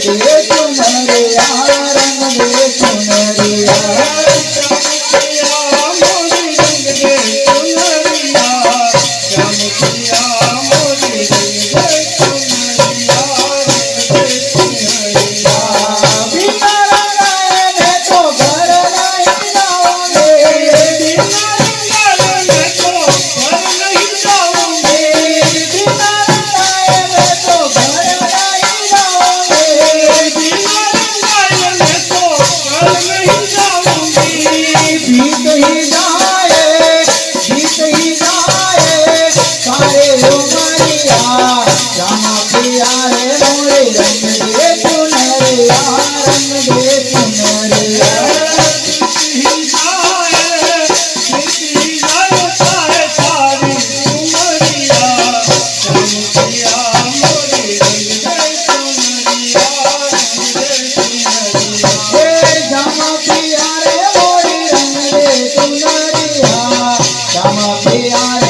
Thank you. Muito পাশে